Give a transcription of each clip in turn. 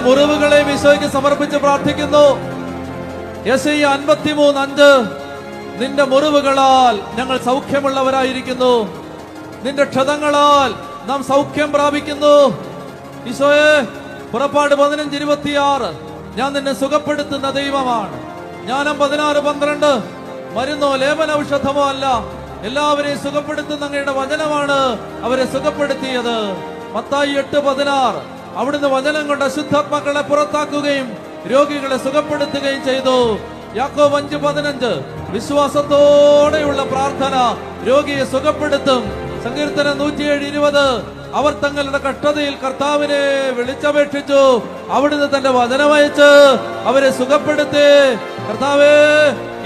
മുറിവുകളെയും ഈശോയ്ക്ക് സമർപ്പിച്ച് പ്രാർത്ഥിക്കുന്നു. ഈ അൻപത്തിമൂന്ന് അഞ്ച്. നിന്റെ മുറിവുകളാൽ ഞങ്ങൾ സൗഖ്യമുള്ളവരായിരിക്കുന്നു. നിന്റെ ക്ഷതങ്ങളാൽ നാം സൗഖ്യം പ്രാപിക്കുന്നു. ഈശോയെ പുറപ്പാട് പതിനഞ്ച് ഇരുപത്തിയാറ്. ഞാൻ നിന്നെ സുഖപ്പെടുത്തുന്ന ദൈവമാണ്. ജ്ഞാനം പതിനാറ് പന്ത്രണ്ട്. മരുന്നോ ലേപന ഔഷധമോ അല്ല. എല്ലാവരെയും സുഖപ്പെടുത്തുന്ന വചനമാണ് അവരെ സുഖപ്പെടുത്തിയത്. മത്തായി എട്ട് പതിനാറ്. അവിടുന്ന് വചനം കൊണ്ട് അശുദ്ധാത്മാക്കളെ പുറത്താക്കുകയും രോഗികളെ സുഖപ്പെടുത്തുകയും ചെയ്തു. യാക്കോ അഞ്ച് പതിനഞ്ച്. വിശ്വാസത്തോടെയുള്ള പ്രാർത്ഥന. രോഗിയെ സുഖപ്പെടുത്തും. സങ്കീർത്തനം നൂറ്റിയേഴ് ഇരുപത്. അവർ തങ്ങളുടെ കഷ്ടതയിൽ കർത്താവിനെ വിളിച്ചപേക്ഷിച്ചു. അവിടുന്ന് തന്റെ വചനമയച്ച് അവരെ സുഖപ്പെടുത്തി. കർത്താവേ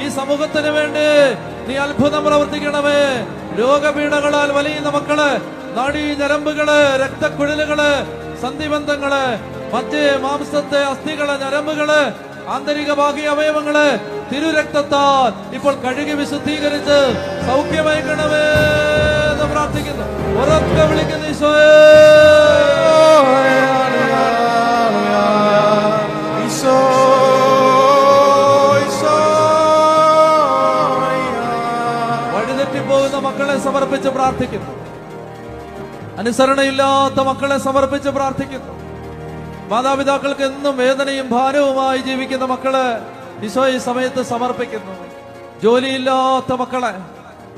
ഈ സമൂഹത്തിന് വേണ്ടി നീ അത്ഭുതം പ്രവർത്തിക്കണമേ. രോഗപീഠകളാൽ വലയുന്ന മക്കൾ നാടീ ഞരമ്പുകൾ രക്തക്കുഴലുകൾ സന്ധിബന്ധങ്ങൾ മറ്റേ മാംസത്തെ അസ്ഥികൾ ഞരമ്പുകൾ ആന്തരിക ബാഹ്യ അവയവങ്ങൾ തിരുരക്തത്താൽ ഇപ്പോൾ കഴുകി വിശുദ്ധീകരിച്ച് സൗഖ്യമയക്കണമേ എന്ന് പ്രാർത്ഥിക്കുന്നു. ഉറക്കെ വിളിക്കുന്ന ഈശോയേ. ഈശോ ഈശോ. വഴിതെറ്റിപ്പോകുന്ന മക്കളെ സമർപ്പിച്ച് പ്രാർത്ഥിക്കുന്നു. അനുസരണയില്ലാത്ത മക്കളെ സമർപ്പിച്ച് പ്രാർത്ഥിക്കുന്നു. മാതാപിതാക്കൾക്ക് എന്നും വേദനയും ഭാരവുമായി ജീവിക്കുന്ന മക്കളെ ഈശോ ഈ സമയത്ത് സമർപ്പിക്കുന്നു. ജോലിയില്ലാത്ത മക്കളെ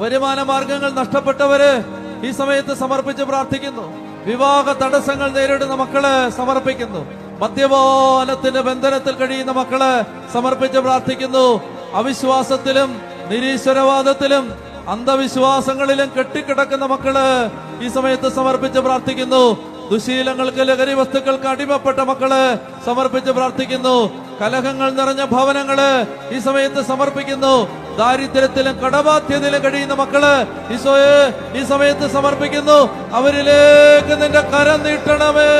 വരുമാന മാർഗങ്ങൾ നഷ്ടപ്പെട്ടവര് ഈ സമയത്ത് സമർപ്പിച്ച് പ്രാർത്ഥിക്കുന്നു. വിവാഹ തടസ്സങ്ങൾ നേരിടുന്ന മക്കളെ സമർപ്പിക്കുന്നു. മദ്യപാനത്തിന്റെ ബന്ധനത്തിൽ കഴിയുന്ന മക്കളെ സമർപ്പിച്ച് പ്രാർത്ഥിക്കുന്നു. അവിശ്വാസത്തിലും നിരീശ്വരവാദത്തിലും അന്ധവിശ്വാസങ്ങളിലും കെട്ടിക്കിടക്കുന്ന മക്കൾ ഈ സമയത്ത് സമർപ്പിച്ച് പ്രാർത്ഥിക്കുന്നു. ദുശീലങ്ങൾക്ക് ലഹരി വസ്തുക്കൾക്ക് അടിമപ്പെട്ട മക്കൾ സമർപ്പിച്ച് പ്രാർത്ഥിക്കുന്നു. കലഹങ്ങൾ നിറഞ്ഞ ഭവനങ്ങൾ ഈ സമയത്ത് സമർപ്പിക്കുന്നു. ദാരിദ്ര്യത്തിലും കടബാധ്യതയിലും കഴിയുന്ന മക്കൾ ഈശോയെ ഈ സമയത്ത് സമർപ്പിക്കുന്നു. അവരിലേക്ക് നിന്റെ കരം നീട്ടണമേ.